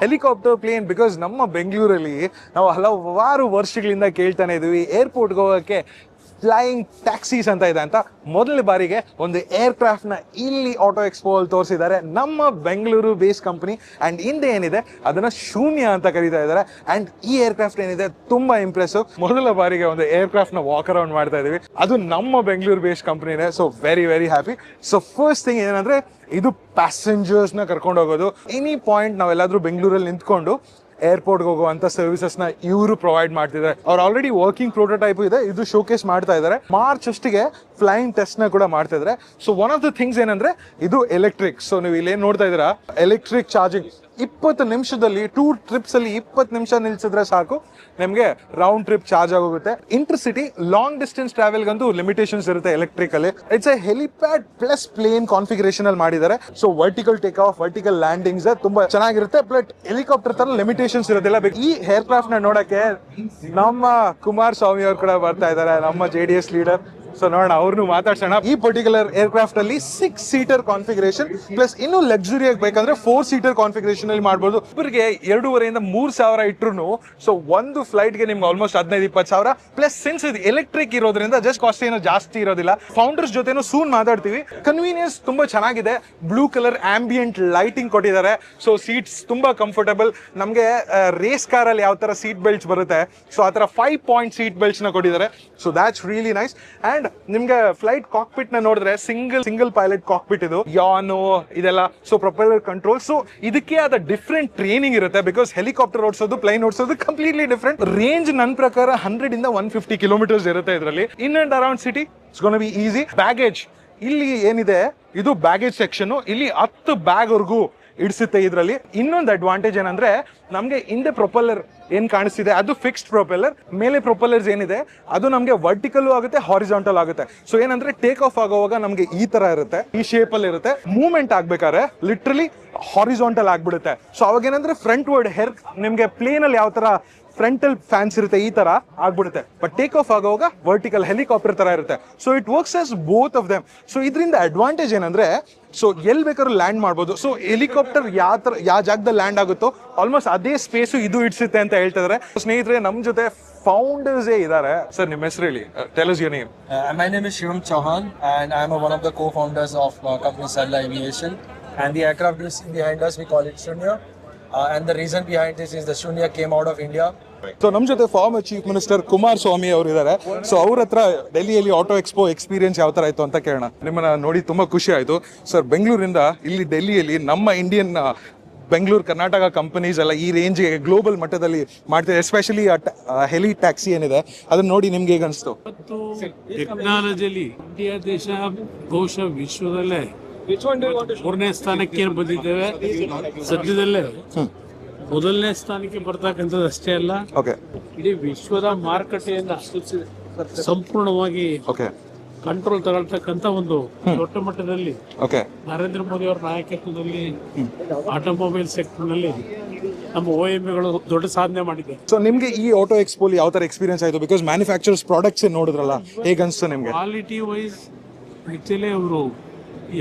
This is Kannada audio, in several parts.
ಹೆಲಿಕಾಪ್ಟರ್ ಪ್ಲೇನ್ ಬಿಕಾಸ್ ನಮ್ಮ ಬೆಂಗಳೂರಲ್ಲಿ ನಾವು ಹಲವಾರು ವರ್ಷಗಳಿಂದ ಕೇಳ್ತಾನೆ ಇದ್ದೀವಿ ಏರ್ಪೋರ್ಟ್ಗೆ ಹೋಗೋಕ್ಕೆ ಫ್ಲೈಯಿಂಗ್ ಟ್ಯಾಕ್ಸೀಸ್ ಅಂತ ಇದೆ ಅಂತ ಮೊದಲ ಬಾರಿಗೆ ಒಂದು ಏರ್ ಕ್ರಾಫ್ಟ್ನ ಇಲ್ಲಿ ಆಟೋ ಎಕ್ಸ್ಪೋ ಅಲ್ಲಿ ತೋರಿಸಿದ್ದಾರೆ. ನಮ್ಮ ಬೆಂಗಳೂರು ಬೇಸ್ ಕಂಪನಿ ಆ್ಯಂಡ್ ಹಿಂದೆ ಏನಿದೆ? ಅದನ್ನು ಶೂನ್ಯ ಅಂತ ಕರೀತಾ ಇದ್ದಾರೆ. ಆ್ಯಂಡ್ ಈ ಏರ್ಕ್ರಾಫ್ಟ್ ಏನಿದೆ? ತುಂಬ ಇಂಪ್ರೆಸಿವ್ ಮೊದಲ ಬಾರಿಗೆ ಒಂದು ಏರ್ ಕ್ರಾಫ್ಟ್ನ ವಾಕ್ ಅರೌಂಡ್ ಮಾಡ್ತಾ ಇದ್ದೀವಿ. ಅದು ನಮ್ಮ ಬೆಂಗಳೂರು ಬೇಸ್ ಕಂಪನಿನೇ so very very happy so first thing ಏನಂದರೆ, ಇದು ಪ್ಯಾಸೆಂಜರ್ಸ್ನ ಕರ್ಕೊಂಡು ಹೋಗೋದು. ಎನಿ ಪಾಯಿಂಟ್ ನಾವೆಲ್ಲಾದರೂ ಬೆಂಗಳೂರಲ್ಲಿ ನಿಂತ್ಕೊಂಡು ಏರ್ಪೋರ್ಟ್ಗೆ ಹೋಗುವಂತ ಸರ್ವಿಸಸ್ನ ಇವರು ಪ್ರೊವೈಡ್ ಮಾಡ್ತಿದ್ದಾರೆ. ಅವ್ರು ಆಲ್ರೆಡಿ ವರ್ಕಿಂಗ್ ಪ್ರೋಟೋಟೈಪ್ ಇದೆ, ಇದು ಶೋಕೇಸ್ ಮಾಡ್ತಾ ಇದ್ದಾರೆ. ಮಾರ್ಚ್ ಅಷ್ಟಿಗೆ ಫ್ಲೈಯಿಂಗ್ ಟೆಸ್ಟ್ನ ಕೂಡ ಮಾಡ್ತಾ ಇದ್ದಾರೆ. So one of the things ಏನಂದ್ರೆ, ಇದು ಎಲೆಕ್ಟ್ರಿಕ್ ಸೊ ನೀವು ಇಲ್ಲಿ ಏನ್ ನೋಡ್ತಾ ಇದ್ದೀರಾ? ಎಲೆಕ್ಟ್ರಿಕ್ ಚಾರ್ಜಿಂಗ್ ಇಪ್ಪತ್ತು ನಿಮಿಷದಲ್ಲಿ ಟೂ ಟ್ರಿಪ್ಸ್ ಅಲ್ಲಿ ಇಪ್ಪತ್ತು ನಿಮಿಷ ನಿಲ್ಸಿದ್ರೆ ಸಾಕು. ನಿಮಗೆ ರೌಂಡ್ ಟ್ರಿಪ್ ಚಾರ್ಜ್ ಆಗೋಗುತ್ತೆ. ಇಂಟರ್ ಸಿಟಿ ಲಾಂಗ್ ಡಿಸ್ಟೆನ್ಸ್ ಟ್ರಾವೆಲ್ಗಂತೂ ಲಿಮಿಟೇಷನ್ಸ್ ಇರುತ್ತೆ ಎಲೆಕ್ಟ್ರಿಕ್ ಅಲ್ಲಿ. It's a helipad plus plane configuration ಅಲ್ಲಿ ಮಾಡಿದ್ದಾರೆ. So vertical take off vertical landings ತುಂಬಾ ಚೆನ್ನಾಗಿರುತ್ತೆ. ಬಟ್ ಹೆಲಿಕಾಪ್ಟರ್ ತರ ಲಿಮಿಟೇಷನ್ಸ್ ಇರೋದಿಲ್ಲ. ಈ ಏರ್ಕ್ರಾಫ್ಟ್ ನೋಡಕ್ಕೆ ನಮ್ಮ ಕುಮಾರ್ ಸ್ವಾಮಿ ಅವರು ಕೂಡ ಬರ್ತಾ ಇದ್ದಾರೆ, ನಮ್ಮ J D S leader so ನೋಡೋಣ ಅವ್ರನ್ನು ಮಾತಾಡ್ಸೋಣ. ಈ ಪರ್ಟಿಕ್ಯುಲರ್ ಏರ್ಕ್ರಾಫ್ಟ್ ಅಲ್ಲಿ ಸಿಕ್ಸ್ ಸೀಟರ್ ಕಾನ್ಫಿಗರೇಷನ್ ಪ್ಲಸ್ ಇನ್ನೂ ಲಕ್ಸುರಿ ಆಗಿ ಬೇಕಂದ್ರೆ ಫೋರ್ ಸೀಟರ್ ಕಾನ್ಫಿಗರೇಷನ್ ಅಲ್ಲಿ ಮಾಡಬಹುದು ಇಬ್ಬರಿಗೆ ಎರಡೂವರೆಯಿಂದ ಮೂರ್ ಸಾವಿರ ಇಟ್ರು ಸೊ ಒಂದು ಫ್ಲೈಟ್ಗೆ ನಿಮ್ಗೆ ಆಲ್ಮೋಸ್ಟ್ ಹದಿನೈದು ಇಪ್ಪತ್ತು ಸಾವಿರ ಪ್ಲಸ್ ಸಿನ್ಸ್ ಇದು ಎಲೆಕ್ಟ್ರಿಕ್ ಇರೋದ್ರಿಂದ ಜಸ್ಟ್ ಕಾಸ್ಟ್ ಏನೋ ಜಾಸ್ತಿ ಇರೋದಿಲ್ಲ. ಫೌಂಡರ್ಸ್ ಜೊತೆನೂ ಸೂನ್ ಮಾತಾಡ್ತೀವಿ. ಕನ್ವೀನಿಯನ್ಸ್ ತುಂಬಾ ಚೆನ್ನಾಗಿದೆ. ಬ್ಲೂ ಕಲರ್ ಆಂಬಿಯಂಟ್ ಲೈಟಿಂಗ್ ಕೊಟ್ಟಿದ್ದಾರೆ. ಸೊ ಸೀಟ್ಸ್ ತುಂಬಾ ಕಂಫರ್ಟಬಲ್ ನಮಗೆ ರೇಸ್ ಕಾರ್ ಅಲ್ಲಿ ಯಾವ ತರ ಸೀಟ್ ಬೆಲ್ಟ್ ಬರುತ್ತೆ ಸೊ ಆ ತರ ಫೈವ್ ಪಾಯಿಂಟ್ ಸೀಟ್ ಬೆಲ್ಟ್ಸ್ನ ಕೊಟ್ಟಿದ್ದಾರೆ. So that's really nice and ನಿಮ್ಗೆ ಫ್ಲೈಟ್ ಕಾಕ್ಪಿಟ್ನ ನೋಡಿದ್ರೆ ಸಿಂಗಲ್ ಸಿಂಗಲ್ ಪೈಲಟ್ ಕಾಕ್ಪಿಟ್ ಇದು. ಯಾನು ಇದೆಲ್ಲ. ಸೊ ಪ್ರೊಪೆಲ್ಲರ್ ಕಂಟ್ರೋಲ್ ಸೊ ಇದಕ್ಕೆ ಆದ ಡಿಫ್ರೆಂಟ್ ಟ್ರೈನಿಂಗ್ ಇರುತ್ತೆ ಬಿಕಾಸ್ ಹೆಲಿಕಾಪ್ಟರ್ ಓಡಿಸೋದು ಪ್ಲೈನ್ ಓಡಿಸೋದು ಕಂಪ್ಲೀಟ್ಲಿ ಡಿಫ್ರೆಂಟ್ ರೇಂಜ್ ನನ್ನ ಪ್ರಕಾರ ಹಂಡ್ರೆಡ್ ಇಂದ ಒನ್ ಫಿಫ್ಟಿ ಕಿಲೋಮೀಟರ್ಸ್ ಇರುತ್ತೆ ಇದರಲ್ಲಿ. In and around city it's gonna be easy baggage ಇಲ್ಲಿ ಏನಿದೆ? ಇದು ಬ್ಯಾಗೇಜ್ ಸೆಕ್ಷನ್ ಇಲ್ಲಿ ಹತ್ತು ಬ್ಯಾಗ್ ವರ್ಗೂ ಇಡಿಸುತ್ತೆ ಇದರಲ್ಲಿ. ಇನ್ನೊಂದು ಅಡ್ವಾಂಟೇಜ್ ಏನಂದ್ರೆ, ನಮಗೆ ಹಿಂದೆ ಪ್ರೊಪಲ್ಲರ್ ಏನ್ ಕಾಣಿಸ್ತಿದೆ? ಅದು ಫಿಕ್ಸ್ಡ್ ಪ್ರೊಪೆಲ್ಲರ್ ಮೇಲೆ ಪ್ರೊಪೆಲ್ಲರ್ಸ್ ಏನಿದೆ, ಅದು ನಮಗೆ ವರ್ಟಿಕಲ್ ಆಗುತ್ತೆ ಹಾರಿಜಾಂಟಲ್ ಆಗುತ್ತೆ. ಸೊ ಏನಂದ್ರೆ ಟೇಕ್ ಆಫ್ ಆಗುವಾಗ ನಮಗೆ ಈ ತರ ಇರುತ್ತೆ, ಈ ಶೇಪ್ ಅಲ್ಲಿ ಇರುತ್ತೆ. ಮೂವ್ಮೆಂಟ್ ಆಗ್ಬೇಕಾದ್ರೆ ಲಿಟ್ರಲಿ ಹಾರಿಜಾಂಟಲ್ ಆಗ್ಬಿಡುತ್ತೆ. ಸೊ ಅವಾಗ ಏನಂದ್ರೆ ಫ್ರಂಟ್ ವರ್ಡ್ ಹೆರ್ ನಿಮ್ಗೆ ಪ್ಲೇನ್ ಅಲ್ಲಿ ಯಾವ ತರ ಫ್ರಂಟಲ್ ಫ್ಯಾನ್ಸ್ ಇರುತ್ತೆ, ಈ ತರ ಆಗ್ಬಿಡುತ್ತೆ. ಬಟ್ ಟೇಕ್ ಆಫ್ ಆಗುವಾಗ ವರ್ಟಿಕಲ್ ಹೆಲಿಕಾಪ್ಟರ್ ತರ ಇರುತ್ತೆ. So it works as both of them so ಇದರಿಂದ ಅಡ್ವಾಂಟೇಜ್ ಏನಂದ್ರೆ ಸೊ ಎಲ್ಲಿ ಬೇಕಾದ್ರೂ ಲ್ಯಾಂಡ್ ಮಾಡ್ಬೋದು. ಸೊ ಹೆಲಿಕಾಪ್ಟರ್ ಯಾವ ತರ ಯಾವ ಜಾಗದಲ್ಲಿ ಲ್ಯಾಂಡ್ ಆಗುತ್ತೋ ಆಲ್ಮೋಸ್ಟ್ ಅದೇ ಸ್ಪೇಸು ಇದು ಇಡ್ಸುತ್ತೆ ಅಂತ ಹೇಳ್ತಿದ್ದಾರೆ ಸ್ನೇಹಿತರೆ ನಮ್ಮ ಜೊತೆ ಫೌಂಡರ್ಸ್ ಇದ್ದಾರೆ ಸರ್ ನಿಮ್ಮ ಹೆಸರು ಹೇಳಿ tell us your name Uh, my name is Shivam Chauhan, and I'm one of the co-founders of uh, company Sarla Aviation. And the is you see behind us, we call it Shunya. Uh, and the reason behind this is the Shunya came out of India. So ನಮ್ಮ ಜೊತೆ former chief minister Kumaraswamy ಅವರು ಇದ್ದಾರೆ ಸೊ ಅವ್ರ ಹತ್ರ ಡೆಲ್ಲಿಯಲ್ಲಿ ಆಟೋ ಎಕ್ಸ್ಪೋ ಎಕ್ಸ್ಪೀರಿಯನ್ಸ್ ಯಾವ ತರ ಆಯ್ತು ಅಂತ ಕೇಳೋಣ ನಿಮ್ಮನ್ನ ನೋಡಿ ತುಂಬಾ ಖುಷಿ ಆಯ್ತು ಸರ್ ಬೆಂಗಳೂರಿಂದ ಇಲ್ಲಿ ಡೆಲ್ಲಿಯಲ್ಲಿ ನಮ್ಮ ಇಂಡಿಯನ್ ಬೆಂಗಳೂರು ಕರ್ನಾಟಕ ಕಂಪನೀಸ್ ಎಲ್ಲ ಈ ರೇಂಜ್ಗೆ ಗ್ಲೋಬಲ್ ಮಟ್ಟದಲ್ಲಿ ಮಾಡ್ತಿದೆ ಎಸ್ಪೆಷಲಿ ಹೆಲಿ ಟ್ಯಾಕ್ಸಿ ಏನಿದೆ ಅದನ್ನ ನೋಡಿ ನಿಮ್ಗೆ ಹೇಗೆ ಅನಿಸ್ತು? ಟೆಕ್ನಾಲಜಿಯಲ್ಲಿ ಟೆಕ್ನಾಲಜಿಲಿ ಇಂಡಿಯಾ ದೇಶ ಬಹುಶಃ ವಿಶ್ವದಲ್ಲೇ ಮೂರನೇ ಸ್ಥಾನಕ್ಕೆ ಬಂದಿದ್ದೇವೆ? ಸದ್ಯದಲ್ಲೇ ಮೊದಲನೇ ಸ್ಥಾನಕ್ಕೆ ಬರ್ತಕ್ಕಂಥದ್ದು ಅಷ್ಟೇ ಅಲ್ಲ ಓಕೆ ಇಡೀ ವಿಶ್ವದ ಮಾರುಕಟ್ಟೆಯನ್ನ ಸಂಪೂರ್ಣವಾಗಿ ಓಕೆ ಕಂಟ್ರೋಲ್ ತಗೊಳ್ತಕ್ಕಂತ ಒಂದು ದೊಡ್ಡ ಮಟ್ಟದಲ್ಲಿ ಓಕೆ ನರೇಂದ್ರ ಮೋದಿ ಅವರ ನಾಯಕತ್ವದಲ್ಲಿ ಆಟೋಮೊಬೈಲ್ ಸೆಕ್ಟರ್ನಲ್ಲಿ ನಮ್ಮ ಒ ಗಳು ದೊಡ್ಡ ಸಾಧನೆ ಮಾಡಿದೆ. ಸೊ ನಿಮ್ಗೆ ಈ ಆಟೋ ಎಕ್ಸ್ಪೋಲಿ ಯಾವ ತರ ಎಕ್ಸ್ಪೀರಿಯನ್ಸ್ ಆಯ್ತು? ಬಿಕಾಸ್ ಮ್ಯಾನುಫ್ಯಾಕ್ಚರ್ಸ್ ಪ್ರಾಡಕ್ಟ್ಸ್ ನೋಡಿದ್ರಲ್ಲ ಹೇಗೆ ಅನ್ಸ್ತು ನಿಮ್ಗೆ? ಕ್ವಾಲಿಟಿ ವೈಸ್ ಆಕ್ಚುಲಿ ಅವರು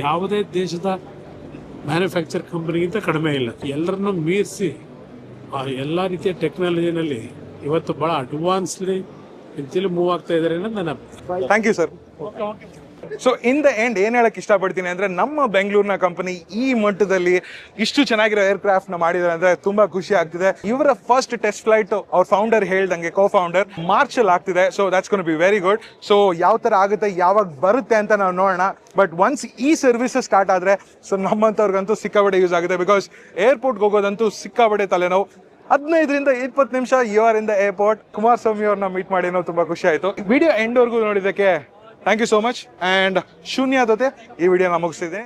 ಯಾವುದೇ ದೇಶದ ಮ್ಯಾನುಫ್ಯಾಕ್ಚರ್ ಕಂಪನಿಗಿಂತ ಕಡಿಮೆ ಇಲ್ಲ. ಎಲ್ಲರನ್ನು ಮೀರಿಸಿ ಆ ಎಲ್ಲ ರೀತಿಯ ಟೆಕ್ನಾಲಜಿನಲ್ಲಿ ಇವತ್ತು ಬಹಳ ಅಡ್ವಾನ್ಸ್ಲಿ ಮೂವ್ ಆಗ್ತಾ ಇದ್ದಾರೆ ಅನ್ನೋದು ನನ್ನ thank you sir so in the end ಏನ್ ಹೇಳಕ್ ಇಷ್ಟಪಡ್ತೀನಿ ಅಂದ್ರೆ ನಮ್ಮ ಬೆಂಗಳೂರಿನ ಕಂಪನಿ ಈ ಮಟ್ಟದಲ್ಲಿ ಇಷ್ಟು ಚೆನ್ನಾಗಿರೋ ಏರ್ಕ್ರಾಫ್ಟ್ನ ಮಾಡಿದ್ದಾರೆ ಅಂದ್ರೆ ತುಂಬಾ ಖುಷಿ ಆಗ್ತಿದೆ. ಇವರ ಫಸ್ಟ್ ಟೆಸ್ಟ್ ಫ್ಲೈಟ್ ಅವ್ರ ಫೌಂಡರ್ ಹೇಳ್ದಂಗೆ ಕೋ ಫೌಂಡರ್ ಮಾರ್ಚ್ ಅಲ್ಲಿ ಆಗ್ತಿದೆ. So that's gonna be very good so ಯಾವ ತರ ಆಗುತ್ತೆ ಯಾವಾಗ ಬರುತ್ತೆ ಅಂತ ನಾವು ನೋಡೋಣ. ಬಟ್ ಒನ್ಸ್ ಈ ಸರ್ವಿಸಸ್ ಸ್ಟಾರ್ಟ್ ಆದ್ರೆ ಸೊ ನಮ್ಮಂತವ್ರಿಗಂತೂ ಸಿಕ್ಕಾಬಡೆ ಯೂಸ್ ಆಗುತ್ತೆ. ಬಿಕಾಸ್ ಏರ್ಪೋರ್ಟ್ಗೆ ಹೋಗೋದಂತೂ ಸಿಕ್ಕಾಬಡೆ ತಲೆನೋವು. ಹದಿನೈದರಿಂದ ಇಪ್ಪತ್ತು ನಿಮಿಷ you are in the airport Kumaraswamy ಅವ್ರನ್ನ ಮೀಟ್ ಮಾಡಿ ನಾವು ತುಂಬಾ ಖುಷಿ ಆಯ್ತು. ವಿಡಿಯೋ ಎಂಡ್ವರೆಗೂ ನೋಡಿದ್ದಕ್ಕೆ thank you so much and Shunya ಜೊತೆ ಈ ವಿಡಿಯೋನ ಮುಗಿಸ್ತಿದ್ದೀನಿ